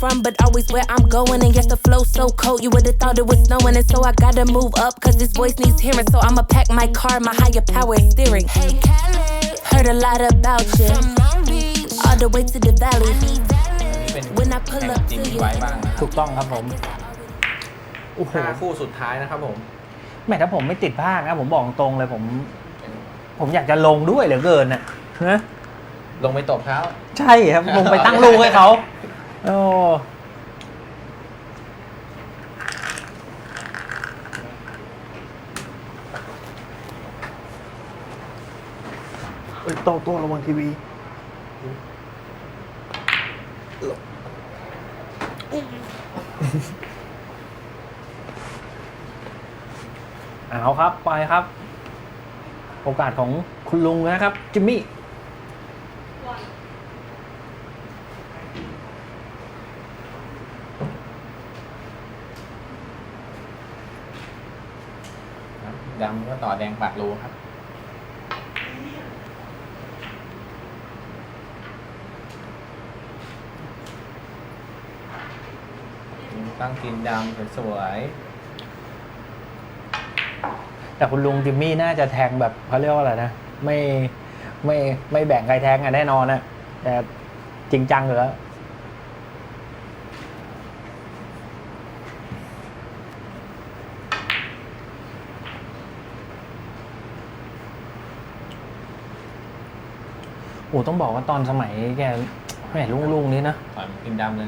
from, but always where I'm going. And yes, the flow so cold, you would've thought it was snowing. And so I gotta move up, cause this voice needs hearing. So I'ma pack my car, my higher power is steering. Hey, Kelly. Heard a lot about you. From Long Beach. All the way to the valley. นี่เป็น When I pull แข่ง up จริง to มี you. ไว้บ้างนะครัถูบกต้องครับผม โอ้โห ห้าคู่สุดท้ายนะครับผมแม่ถ้าผมไม่ติดภาคนะผมบอกตรงเลยผม ผมอยากจะลงด้วยเหลือเกินน่ะฮะลงไปตบเขา ใช่ครับ ลงไปตั้งลูกให้เขา โอ้โตโตระวังทีวีเอาครับ ไปครับ โอกาสของคุณลุงนะครับ จิมมี่ ดำก็ต่อแดงปากรูครับ ตั้งกินดำสวยแต่คุณลุงจิมมี่น่าจะแทงแบบเขาเรียกว่าอะไรนะ ไม่ไม่ไม่แบ่งใครแทงอะแน่นอนนะแต่จริงจังอยู่แล้ โอ้ต้องบอกว่าตอนสมัยแกแม่ลุงลุงๆนี้นะๆต่อยกินดำเลย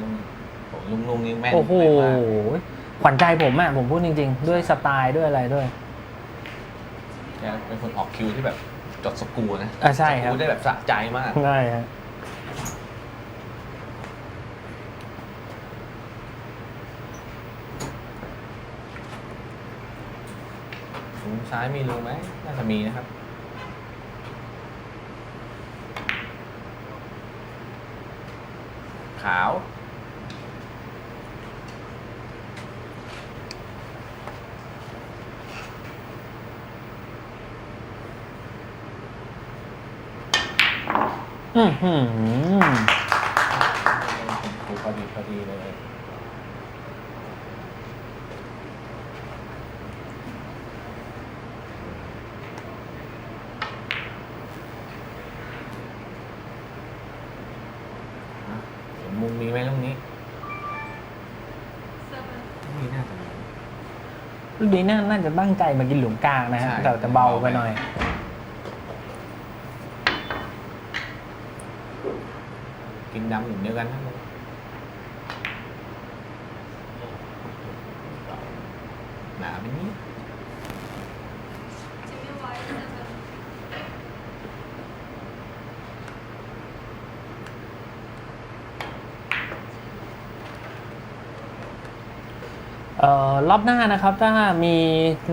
โอ้ลุงลุงๆนี่แม่นโอ้โหมากขวัญใจผมอะผมพูดจริง ๆ ด้วยสไตล์ด้วยอะไรด้วยแกเป็นคนออกคิวที่แบบจดสกรูนะอะใช่ครับสกรูได้แบบสะใจมากได้ฮะมุมซ้ายมีรูไหมน่าจะมีนะครับ ขาว อือหือพอดีพอดีเลยเห็นมุมนี้ไหมลูกนี้นี่น่าจะมีลูกนี้น่าน่าจะตั้งใจมากินหลุมกลางนะฮะใช่ แต่แต่เบาไปหน่อย กินดำหนึ่งเดียวกันครับหนาไปนี้รอบหน้านะครับถ้ามี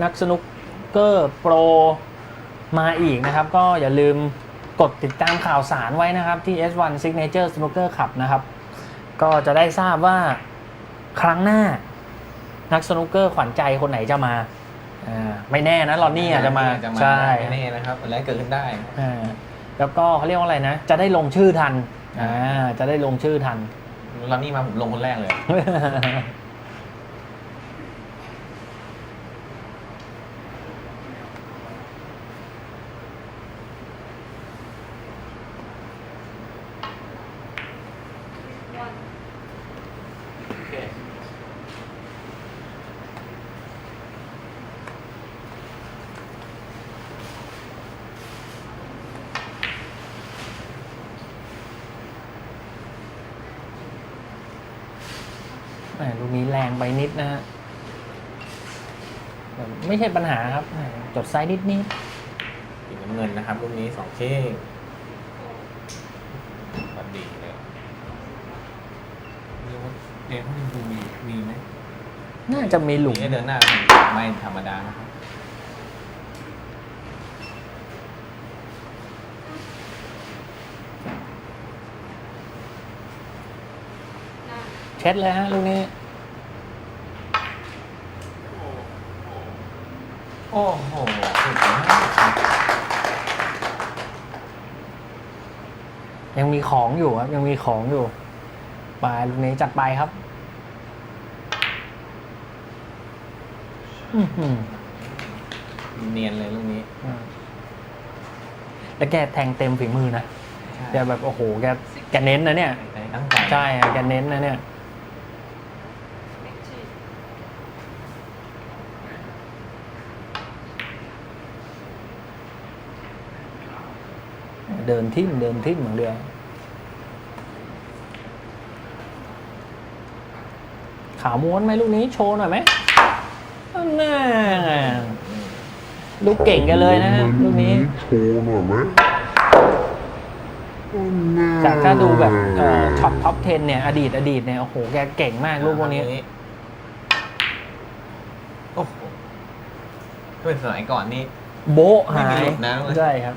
นักสนุกเกอร์โปรมาอีกนะครับ ก็อย่าลืม ดติดตามข่าวสารไว้นะครับที่ S1 Signature Snooker Club นะครับ ก็จะได้ทราบว่าครั้งหน้า นักสนุกเกอร์ขวัญใจคนไหนจะมาอ่าไม่แน่นะลอนนี่อาจจะมาจะมาใช่ไม่แน่นะครับอะไรเกิดขึ้นได้อ่าแล้วก็เขาเรียกว่าอะไรนะ จะได้ลงชื่อทันอ่าจะได้ลงชื่อทันรอนนี่มาผมลงคนแรกเลย แรงไปนิดนะฮะแต่ไม่ใช่ปัญหาครับแหมจดไซส์นิดนิดสีน้ำเงินนะครับรุ่นนี้สองเคพอดีเลยเรียกว่าเดนเขาดูมีมีไหมน่าจะมีหลุมนี่เดินหน้าไม่ธรรมดานะครับเช็ดเลยฮะลูกนี้ โอ้โหสุดยอดครับยังมีของอยู่ครับ ยังมีของอยู่ไปลูกนี้จัดไปครับอื้อหือเนียนเลยลูกนี้แล้วแกแทงเต็มฝีมือนะใช่แกแบบโอ้โหแกแกเน้นนะเนี่ยใจตั้งใจ ใช่อะแกเน้นนะเนี่ย เดินทิ่มเดินทิ่มเหมือนเดียวขาวม้วนไหมลูกนี้โชว์หน่อยไหมน่าลูกเก่งกันเลยนะฮะลูกนี้โชว์หน่อยไหมจากถ้าดูแบบเอ่อช็อตท็อป 10 เนี่ย อดีตอดีตเนี่ย โอ้โห แกเก่งมากลูกพวกนี้ โอ้โหถ้าเป็นสมัยก่อนนี่ โบ๊ะหาไม่มียหลุดนะใช่ครับ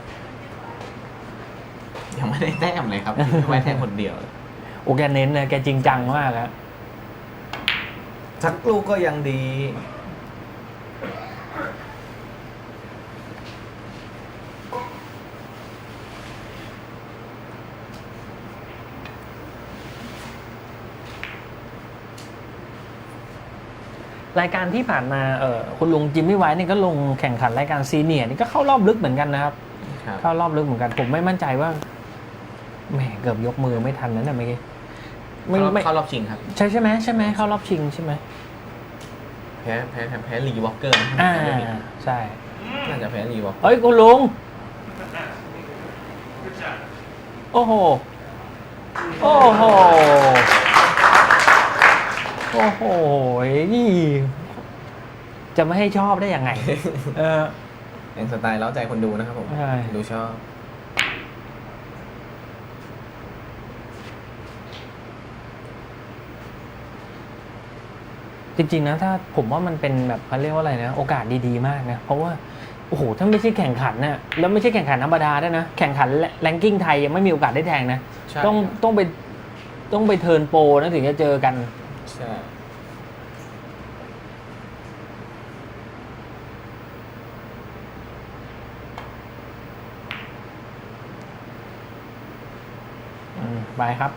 ยังไม่ได้แต้มเลยครับทำไมแต้มคนเดียว โอ้แกเน้นนะแกจริงจังมากครับสักลูกก็ยังดี รายการที่ผ่านมาเออคุณลุงจิมมี่ไว้นี่ก็ลงแข่งขันรายการซีเนียร์นี่ก็เข้ารอบลึกเหมือนกันนะครับ ครับ เข้ารอบลึกเหมือนกัน ผมไม่มั่นใจว่า แหมเกือบยกมือไม่ทันนั้นนะเมื่อกี้ไม่เข้ารอบไม่เข้ารอบชิงครับ ใช่ใช่ไหมใช่ไหมเข้ารอบชิงใช่ไหมแพ้แพ้แพ้แพ้รีวอลเกอร์นะอ่าใช่น่าจะแพ้รีวอลเฮ้ยคุณลุงโอ้โหโอ้โหโอ้โหนี่จะไม่ให้ชอบได้ยังไง เออยังสไตล์เล้าใจคนดูนะครับผมใช่ดูชอบ จริงๆนะถ้าผมว่ามันเป็นแบบเขาเรียกว่าอะไรนะ โอกาสดีๆมากนะเพราะว่าโอ้โหถ้าไม่ใช่แข่งขันน่ะแล้วไม่ใช่แข่งขันธรรมดาด้วยนะ แข่งขันแรงกิ้งไทยยังไม่มีโอกาสได้แทงนะ ใช่ต้องครับต้องไปต้องไปเทิร์นโปรนะถึงจะเจอกัน ใช่อืมไปครับ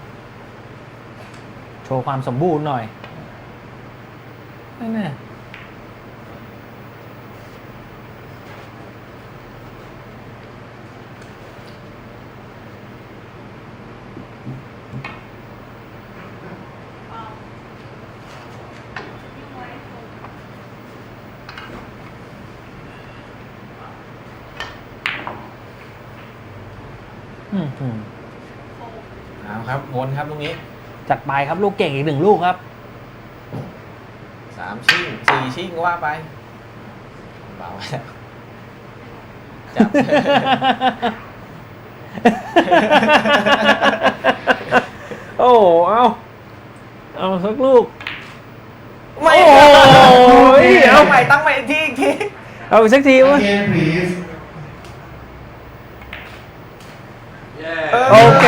โชว์ความสมบูรณ์หน่อย นั่นน่ะอืมอืมเอาครับวนครับลูกนี้ จัดไปครับลูกเก่งอีกหนึ่งลูกครับสามชิ่งสี่ชิ่งก็ว่าไปเบาแล้วจับ โอ้โหเอาเอาสักลูก ไม่โอ้ยเอาใหม่ตั้งใหม่อีกทีอีกทีเอาอีกสักทีวะ Again, please. โอเค